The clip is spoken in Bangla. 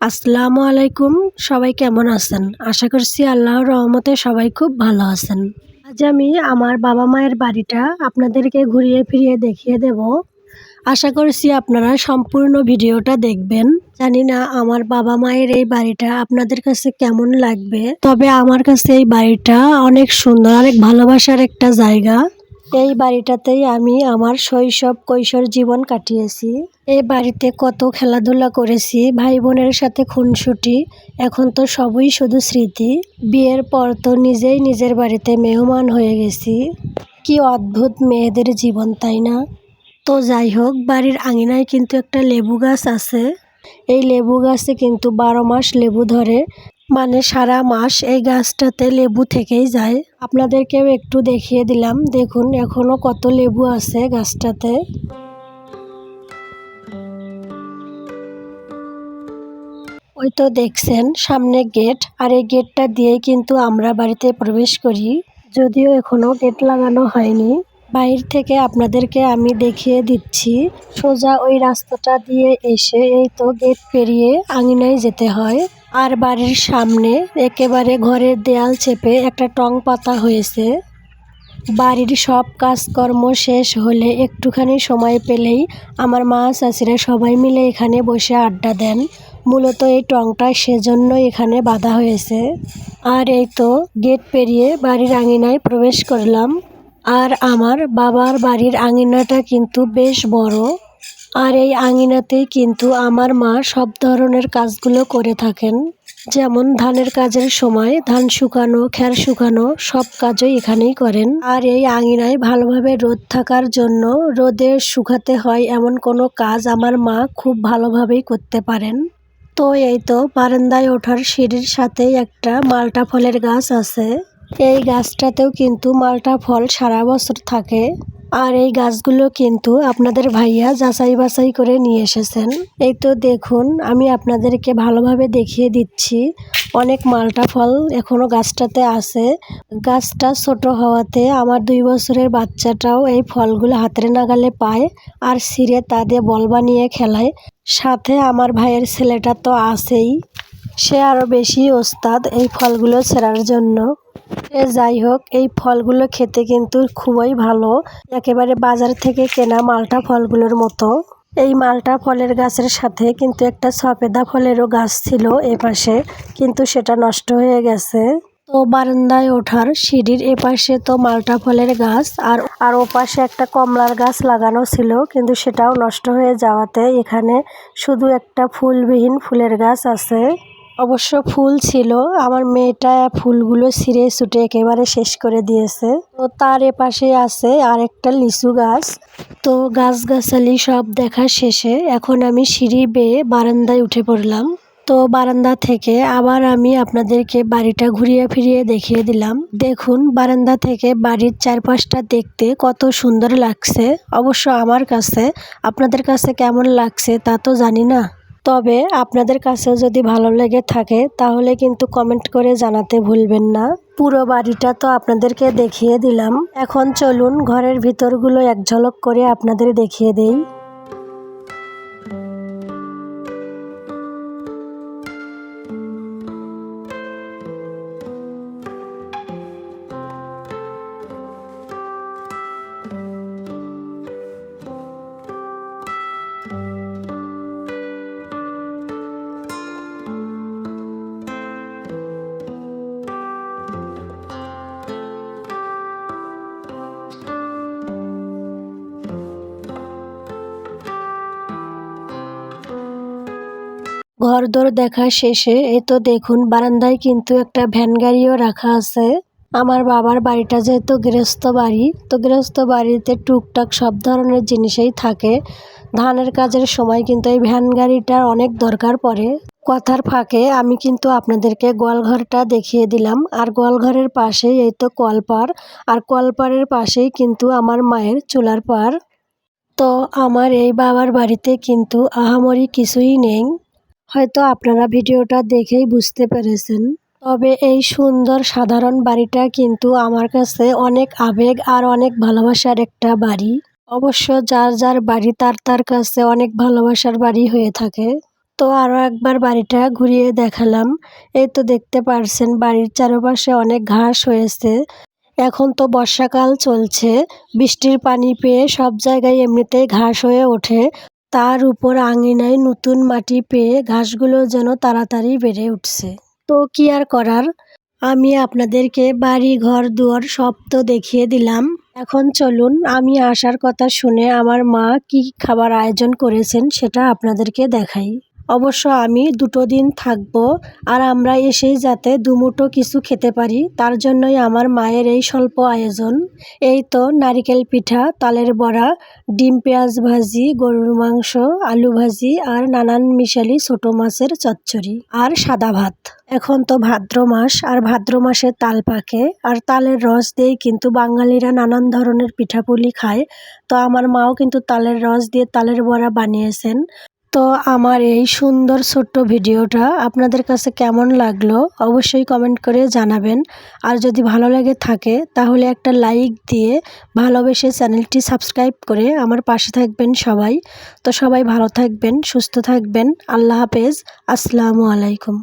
আসসালামু আলাইকুম, সবাই কেমন আছেন? আশা করছি আল্লাহর রহমতে সবাই খুব ভালো আছেন। আজ আমি আমার বাবা মায়ের বাড়িটা আপনাদেরকে ঘুরিয়ে ফিরিয়ে দেখিয়ে দেব। আশা করছি আপনারা সম্পূর্ণ ভিডিওটা দেখবেন। জানি না আমার বাবা মায়ের এই বাড়িটা আপনাদের কাছে কেমন লাগবে। তবে আমার কাছে এই বাড়িটা অনেক সুন্দর, অনেক ভালোবাসার একটা জায়গা। এই বাড়িটাতেই আমি আমার শৈশব কৈশোর জীবন কাটিয়েছি। এই বাড়িতে কত খেলাধুলা করেছি ভাই বোনের সাথে খুনসুটি, এখন তো সবই শুধু স্মৃতি। বিয়ের পর তো নিজেই নিজের বাড়িতে মেহমান হয়ে গেছি। কি অদ্ভুত মেয়েদের জীবন, তাই না? তো যাই হোক, বাড়ির আঙিনায় কিন্তু একটা লেবু গাছ আছে। এই লেবু গাছে কিন্তু বারো মাস লেবু ধরে মানে সারা মাস এই গাছটাতে লেবু থেকেই যায়। আপনাদেরকেও একটু দেখিয়ে দিলাম। দেখুন, এখনও কত লেবু আছে গাছটাতে। ওই তো দেখছেন, সামনে গেট। আর এই গেটটা দিয়েই কিন্তু আমরা বাড়িতে প্রবেশ করি। যদিও এখনও গেট লাগানো হয়নি। বাইর থেকে আপনাদেরকে আমি দেখিয়ে দিচ্ছি। সোজা ওই রাস্তাটা দিয়ে এসে এই তো গেট পেরিয়ে আঙিনায় যেতে হয়। আর বাড়ির সামনে একেবারে ঘরের দেয়াল চেপে একটা টং পাতা হয়েছে। বাড়ির সব কাজকর্ম শেষ হলে একটুখানি সময় পেলেই আমার মা চাষিরা সবাই মিলে এখানে বসে আড্ডা দেন। মূলত এই টংটা সেজন্য এখানে বাঁধা হয়েছে। আর এই তো গেট পেরিয়ে বাড়ির আঙিনায় প্রবেশ করলাম। আর আমার বাবার বাড়ির আঙিনাটা কিন্তু বেশ বড়। আর এই আঙিনাতেই কিন্তু আমার মা সব ধরনের কাজগুলো করে থাকেন। যেমন ধানের কাজের সময় ধান শুকানো খ্যার শুকানো সব কাজই এখানেই করেন। আর এই আঙিনায় ভালোভাবে রোদ থাকার জন্য রোদে শুকাতে হয় এমন কোনো কাজ আমার মা খুব ভালোভাবেই করতে পারেন। তো এই তো বারান্দায় ওঠার সিঁড়ির সাথেই একটা মালটা ফলের গাছ আছে। এই গাছটাতেও কিন্তু মালটা ফল সারা বছর থাকে। আর এই গাছগুলো কিন্তু আপনাদের ভাইয়া যাচাই বাছাই করে নিয়ে এসেছেন। এই তো দেখুন, আমি আপনাদেরকে ভালোভাবে দেখিয়ে দিচ্ছি। অনেক মালটা ফল এখনও গাছটাতে আছে। গাছটা ছোট হওয়াতে আমার দুই বছরের বাচ্চাটাও এই ফলগুলো হাতের নাগালে পায় আর ছিঁড়ে তা দিয়ে বল বানিয়ে খেলায়। সাথে আমার ভাইয়ের ছেলেটা তো আছেই। সে আরও বেশি ওস্তাদ এই ফলগুলো ছেঁড়ার জন্য। এ যাই হোক, এই ফলগুলো খেতে কিন্তু খুবই ভালো। একেবারে বাজার থেকে কেনা মালটা ফলগুলোর মতো। এই মালটা ফলের গাছের সাথে কিন্তু একটা সফেদা ফলেরও গাছ ছিল এপাশে কিন্তু সেটা নষ্ট হয়ে গেছে। তো বারান্দায় ওঠার সিঁড়ির এপাশে তো মালটা ফলের গাছ, আর আর ওপাশে একটা কমলার গাছ লাগানো ছিল, কিন্তু সেটাও নষ্ট হয়ে যাওয়াতে এখানে শুধু একটা ফুলবিহীন ফুলের গাছ আছে। অবশ্য ফুল ছিল। আমার মেয়েটা ফুলগুলো ছিঁড়ে ছুটে একেবারে শেষ করে দিয়েছে। তো তার এপাশে আছে আর একটা লিচু গাছ। তো গাছগাছালি সব দেখা শেষে এখন আমি সিঁড়ি বেয়ে বারান্দায় উঠে পড়লাম। তো বারান্দা থেকে আবার আমি আপনাদেরকে বাড়িটা ঘুরিয়ে ফিরিয়ে দেখিয়ে দিলাম। দেখুন, বারান্দা থেকে বাড়ির চারপাশটা দেখতে কত সুন্দর লাগছে। অবশ্য আমার কাছে, আপনাদের কাছে কেমন লাগছে তা তো জানি না। তবে আপনাদের কাছেও যদি ভালো লেগে থাকে, তাহলে কিন্তু কমেন্ট করে জানাতে ভুলবেন না। পুরো বাড়িটা তো আপনাদেরকে দেখিয়ে দিলাম। এখন চলুন ঘরের ভিতরগুলো এক ঝলক করে আপনাদের দেখিয়ে দেই। ঘরদোর দেখা শেষে এই তো দেখুন, বারান্দায় কিন্তু একটা ভ্যান গাড়িও রাখা আছে। আমার বাবার বাড়িটা যেহেতু গৃহস্থ বাড়ি, তো গৃহস্থ বাড়িতে টুকটাক সব ধরনের জিনিসেই থাকে। ধানের কাজের সময় কিন্তু এই ভ্যান গাড়িটার অনেক দরকার পড়ে। কথার ফাঁকে আমি কিন্তু আপনাদেরকে গোয়ালঘরটা দেখিয়ে দিলাম। আর গোয়ালঘরের পাশেই এই তো কলপার আর কলপারের পাশেই কিন্তু আমার মায়ের চুলার পার তো আমার এই বাবার বাড়িতে কিন্তু আহামরি কিছুই নেই। হয়তো আপনারা ভিডিওটা দেখেই বুঝতে পেরেছেন। তবে এই সুন্দর সাধারণ বাড়িটা কিন্তু আমার কাছে অনেক আবেগ আর অনেক ভালোবাসার একটা বাড়ি। অবশ্য যার যার বাড়ি তার তার কাছে অনেক ভালোবাসার বাড়ি হয়ে থাকে। তো আরও একবার বাড়িটা ঘুরিয়ে দেখালাম। এই তো দেখতে পারছেন বাড়ির চারপাশে অনেক ঘাস হয়েছে। এখন তো বর্ষাকাল চলছে। বৃষ্টির পানি পেয়ে সব জায়গায় এমনিতেই ঘাস হয়ে ওঠে। তার উপর আঙিনায় নতুন মাটি পেয়ে ঘাসগুলো যেন তাড়াতাড়ি বেড়ে উঠছে। তো কি আর করার? আমি আপনাদেরকে বাড়ি, ঘর, দুয়ার সব তো দেখিয়ে দিলাম। এখন চলুন, আমি আসার কথা শুনে আমার মা কি খাবার আয়োজন করেছেন সেটা আপনাদেরকে দেখাই। অবশ্য আমি দুটো দিন থাকব আর আমরা এসেই যাতে দুমুটো কিছু খেতে পারি, তার জন্যই আমার মায়ের এই স্বল্প আয়োজন। এই তো নারিকেল পিঠা, তালের বড়া, ডিম পেঁয়াজ ভাজি, গরুর মাংস, আলু ভাজি আর নানান মিশালি ছোট মাছের চচ্চড়ি আর সাদা ভাত। এখন তো ভাদ্র মাস আর ভাদ্র মাসে তাল পাকে আর তালের রস দিয়েই কিন্তু বাঙালিরা নানান ধরনের পিঠাপুলি খায়। তো আমার মাও কিন্তু তালের রস দিয়ে তালের বড়া বানিয়েছেন। তো আমার এই সুন্দর ছোট্ট ভিডিওটা আপনাদের কাছে কেমন লাগল অবশ্যই কমেন্ট করে জানাবেন। আর যদি ভালো লাগে থাকে, তাহলে একটা লাইক দিয়ে ভালোবেসে চ্যানেলটি সাবস্ক্রাইব করে আমার পাশে থাকবেন সবাই। তো সবাই ভালো থাকবেন, সুস্থ থাকবেন। আল্লাহ হাফেজ। আসসালামু আলাইকুম।